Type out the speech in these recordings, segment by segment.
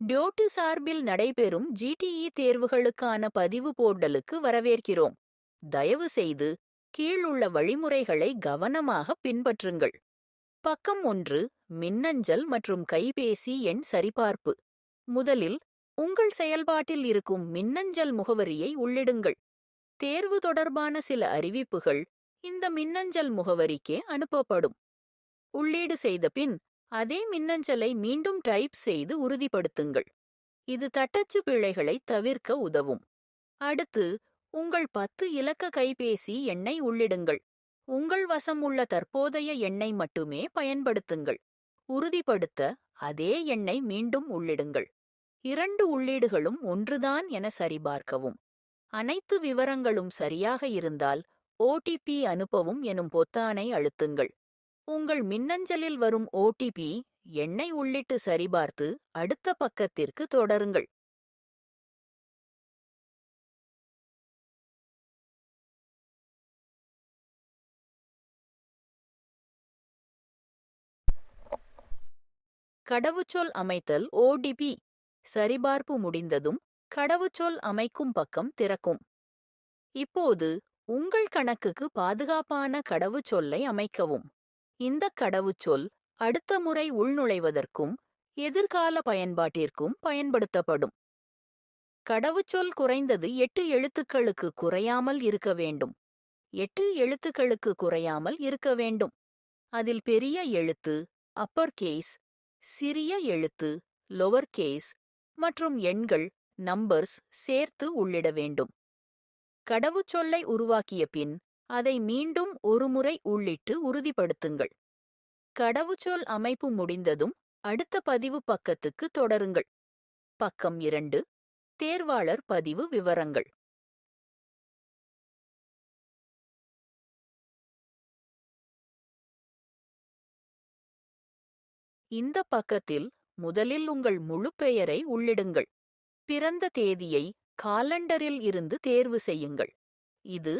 டியோட்டு சார்பில் நடைபெறும் ஜிடிஇ தேர்வுகளுக்கான பதிவு போர்டலுக்கு வரவேற்கிறோம். தயவு செய்து கீழுள்ள வழிமுறைகளை கவனமாக பின்பற்றுங்கள். பக்கம் ஒன்று மின்னஞ்சல் மற்றும் கைபேசி எண் சரிபார்ப்பு. முதலில் உங்கள் செயல்பாட்டில் இருக்கும் மின்னஞ்சல் முகவரியை உள்ளிடுங்கள். தேர்வு தொடர்பான சில அறிவிப்புகள் இந்த மின்னஞ்சல் முகவரிக்கே அனுப்பப்படும். உள்ளீடு செய்த பின் அதே மின்னஞ்சலை மீண்டும் டைப் செய்து உறுதிப்படுத்துங்கள். இது தட்டச்சு பிழைகளை தவிர்க்க உதவும். அடுத்து உங்கள் பத்து இலக்க கைபேசி எண்ணை உள்ளிடுங்கள். உங்கள் வசம் உள்ள தற்போதைய எண்ணை மட்டுமே பயன்படுத்துங்கள். உறுதிப்படுத்த அதே எண்ணை மீண்டும் உள்ளிடுங்கள். இரண்டு உள்ளீடுகளும் ஒன்றுதான் என சரிபார்க்கவும். அனைத்து விவரங்களும் சரியாக இருந்தால் ஓடிபி அனுப்பவும் எனும் பொத்தானை அழுத்துங்கள். உங்கள் மின்னஞ்சலில் வரும் ஓடிபி எண்ணை உள்ளிட்டு சரிபார்த்து அடுத்த பக்கத்திற்கு தொடருங்கள். கடவுச்சொல் அமைத்தல் ஓடிபி சரிபார்ப்பு முடிந்ததும் கடவுச்சொல் அமைக்கும் பக்கம் திறக்கும். இப்போது உங்கள் கணக்குக்கு பாதுகாப்பான கடவுச்சொல்லை அமைக்கவும். இந்த கடவுச்சொல் அடுத்த முறை உள்நுழைவதற்கும் எதிர்கால பயன்பாட்டிற்கும் பயன்படுத்தப்படும். கடவுச்சொல் குறைந்தது எட்டு எழுத்துக்களுக்கு குறையாமல் இருக்க வேண்டும். எட்டு எழுத்துக்களுக்கு குறையாமல் இருக்க வேண்டும். அதில் பெரிய எழுத்து அப்பர் கேஸ் சிறிய எழுத்து லோவர் கேஸ் மற்றும் எண்கள் நம்பர்ஸ் சேர்த்து உள்ளிட வேண்டும். கடவுச்சொல்லை உருவாக்கிய பின் அதை மீண்டும் ஒருமுறை உள்ளிட்டு உறுதிப்படுத்துங்கள். கடவுச்சொல் அமைப்பு முடிந்ததும் அடுத்த பதிவு பக்கத்துக்கு தொடருங்கள். பக்கம் இரண்டு தேர்வாளர் பதிவு விவரங்கள். இந்த பக்கத்தில் முதலில் உங்கள் முழு பெயரை உள்ளிடுங்கள். பிறந்த தேதியை காலண்டரில் இருந்து தேர்வு செய்யுங்கள். இது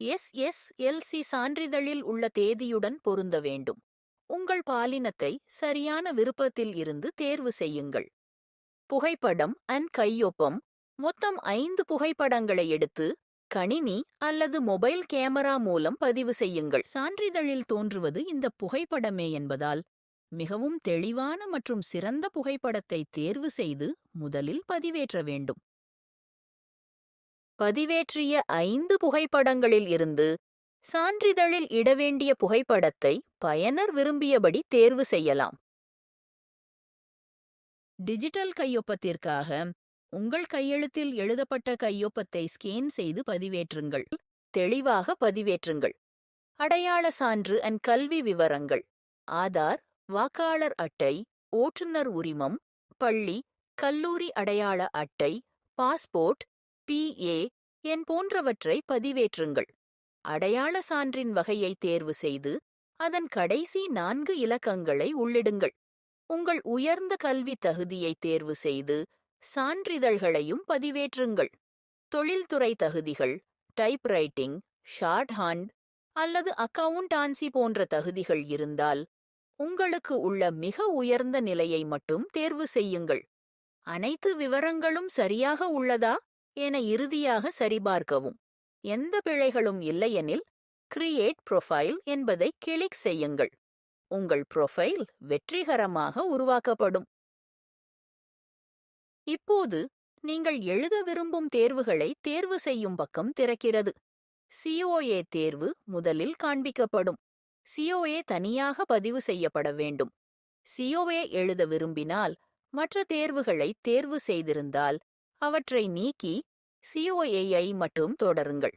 எஸ் எஸ் எல்சி சான்றிதழில் உள்ள தேதியுடன் பொருந்த வேண்டும். உங்கள் பாலினத்தை சரியான விருப்பத்தில் இருந்து தேர்வு செய்யுங்கள். புகைப்படம் அண்ட் கையொப்பம். மொத்தம் ஐந்து புகைப்படங்களை எடுத்து கணினி அல்லது மொபைல் கேமரா மூலம் பதிவு செய்யுங்கள். சான்றிதழில் தோன்றுவது இந்த புகைப்படமே என்பதால் மிகவும் தெளிவான மற்றும் சிறந்த புகைப்படத்தை தேர்வு செய்து முதலில் பதிவேற்ற வேண்டும். பதிவேற்றிய ஐந்து புகைப்படங்களில் இருந்து சான்றிதழில் இடவேண்டிய புகைப்படத்தை பயனர் விரும்பியபடி தேர்வு செய்யலாம். டிஜிட்டல் கையொப்பத்திற்காக உங்கள் கையெழுத்தில் எழுதப்பட்ட கையொப்பத்தை ஸ்கேன் செய்து பதிவேற்றுங்கள். தெளிவாக பதிவேற்றுங்கள். அடையாள சான்று அண்ட் கல்வி விவரங்கள். ஆதார் வாக்காளர் அட்டை ஓட்டுநர் உரிமம் பள்ளி கல்லூரி அடையாள அட்டை பாஸ்போர்ட் பிஏ என் போன்றவற்றை பதிவேற்றுங்கள். அடையாள சான்றின் வகையை தேர்வு செய்து அதன் கடைசி நான்கு இலக்கங்களை உள்ளிடுங்கள். உங்கள் உயர்ந்த கல்வி தகுதியை தேர்வு செய்து சான்றிதழ்களையும் பதிவேற்றுங்கள். தொழில்துறை தகுதிகள் டைப்ரைட்டிங் ஷார்ட் ஹாண்ட் அல்லது அக்கவுண்டான்சி போன்ற தகுதிகள் இருந்தால் உங்களுக்கு உள்ள மிக உயர்ந்த நிலையை மட்டும் தேர்வு செய்யுங்கள். அனைத்து விவரங்களும் சரியாக உள்ளதா? என இறுதியாக சரிபார்க்கவும். எந்த பிழைகளும் இல்லையெனில் கிரியேட் ப்ரொஃபைல் என்பதை கிளிக் செய்யுங்கள். உங்கள் ப்ரொஃபைல் வெற்றிகரமாக உருவாக்கப்படும். இப்போது நீங்கள் எழுத விரும்பும் தேர்வுகளை தேர்வு செய்யும் பக்கம் திறக்கிறது. சிஓஏ தேர்வு முதலில் காண்பிக்கப்படும். சிஓஏ தனியாக பதிவு செய்யப்பட வேண்டும். சிஓஏ எழுத விரும்பினால் மற்ற தேர்வுகளை தேர்வு செய்திருந்தால் அவற்றை நீக்கி சிஓஏஐ மட்டும் தொடருங்கள்.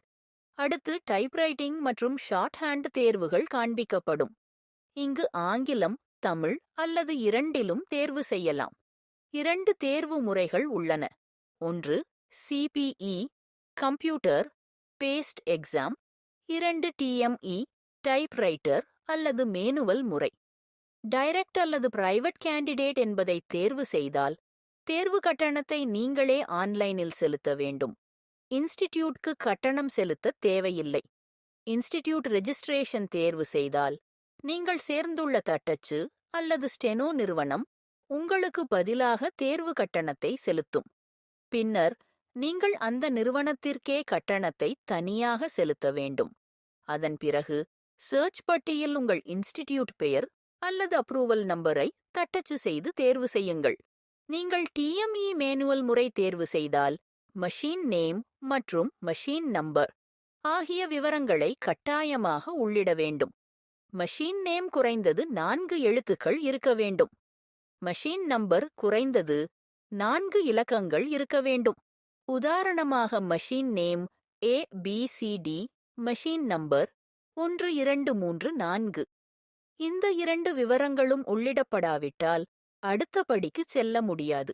அடுத்து டைப்ரைட்டிங் மற்றும் ஷார்ட் ஹேண்ட் தேர்வுகள் காண்பிக்கப்படும். இங்கு ஆங்கிலம் தமிழ் அல்லது இரண்டிலும் தேர்வு செய்யலாம். இரண்டு தேர்வு முறைகள் உள்ளன. ஒன்று C B E computer based exam இரண்டு டிஎம்இ டைப்ரைட்டர் அல்லது மேனுவல் முறை. டைரக்ட் அல்லது பிரைவேட் கேண்டிடேட் என்பதை தேர்வு செய்தால் தேர்வு கட்டணத்தை நீங்களே ஆன்லைனில் செலுத்த வேண்டும். இன்ஸ்டிடியூட்க்கு கட்டணம் செலுத்த தேவையில்லை. இன்ஸ்டிடியூட் ரெஜிஸ்ட்ரேஷன் தேர்வு செய்தால் நீங்கள் சேர்ந்துள்ள தட்டச்சு அல்லது ஸ்டெனோ நிறுவனம் உங்களுக்கு பதிலாக தேர்வு கட்டணத்தை செலுத்தும். பின்னர் நீங்கள் அந்த நிறுவனத்திற்கே கட்டணத்தை தனியாக செலுத்த வேண்டும். அதன் பிறகு சர்ச் பட்டியில் உங்கள் இன்ஸ்டிடியூட் பெயர் அல்லது அப்ரூவல் நம்பரை தட்டச்சு செய்து தேர்வு செய்யுங்கள். நீங்கள் டிஎம்இ மேனுவல் முறை தேர்வு செய்தால் மஷீன் நேம் மற்றும் மஷீன் நம்பர் ஆகிய விவரங்களை கட்டாயமாக உள்ளிட வேண்டும். மஷீன் நேம் குறைந்தது நான்கு எழுத்துக்கள் இருக்க வேண்டும். மஷீன் நம்பர் குறைந்தது நான்கு இலக்கங்கள் இருக்க வேண்டும். உதாரணமாக machine name A B C D machine number ஒன்று இரண்டு மூன்று நான்கு. இந்த இரண்டு விவரங்களும் உள்ளிடப்படாவிட்டால் அடுத்த படிக்கு செல்ல முடியாது.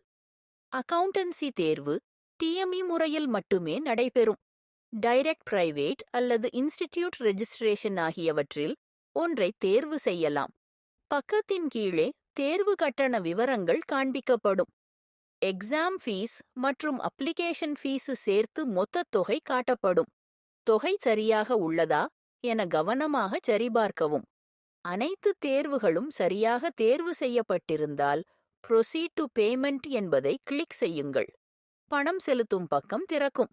அக்கவுண்டன்சி தேர்வு டிஎம்இ முறையில் மட்டுமே நடைபெறும். டைரக்ட் பிரைவேட் அல்லது இன்ஸ்டிடியூட் ரெஜிஸ்ட்ரேஷன் ஆகியவற்றில் ஒன்றை தேர்வு செய்யலாம். பக்கத்தின் கீழே தேர்வு கட்டண விவரங்கள் காண்பிக்கப்படும். எக்ஸாம் ஃபீஸ் மற்றும் அப்ளிகேஷன் ஃபீஸ் சேர்த்து மொத்த தொகை காட்டப்படும். தொகை சரியாக உள்ளதா என கவனமாக சரிபார்க்கவும். அனைத்து தேர்வுகளும் சரியாக தேர்வு செய்யப்பட்டிருந்தால் ப்ரொசீட் டு பேமெண்ட் என்பதை கிளிக் செய்யுங்கள். பணம் செலுத்தும் பக்கம் திறக்கும்.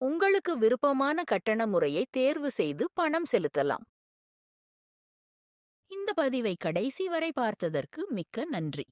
உங்களுக்கு விருப்பமான கட்டண முறையை தேர்வு செய்து பணம் செலுத்தலாம். இந்த பதிவை கடைசி வரை பார்த்ததற்கு மிக்க நன்றி.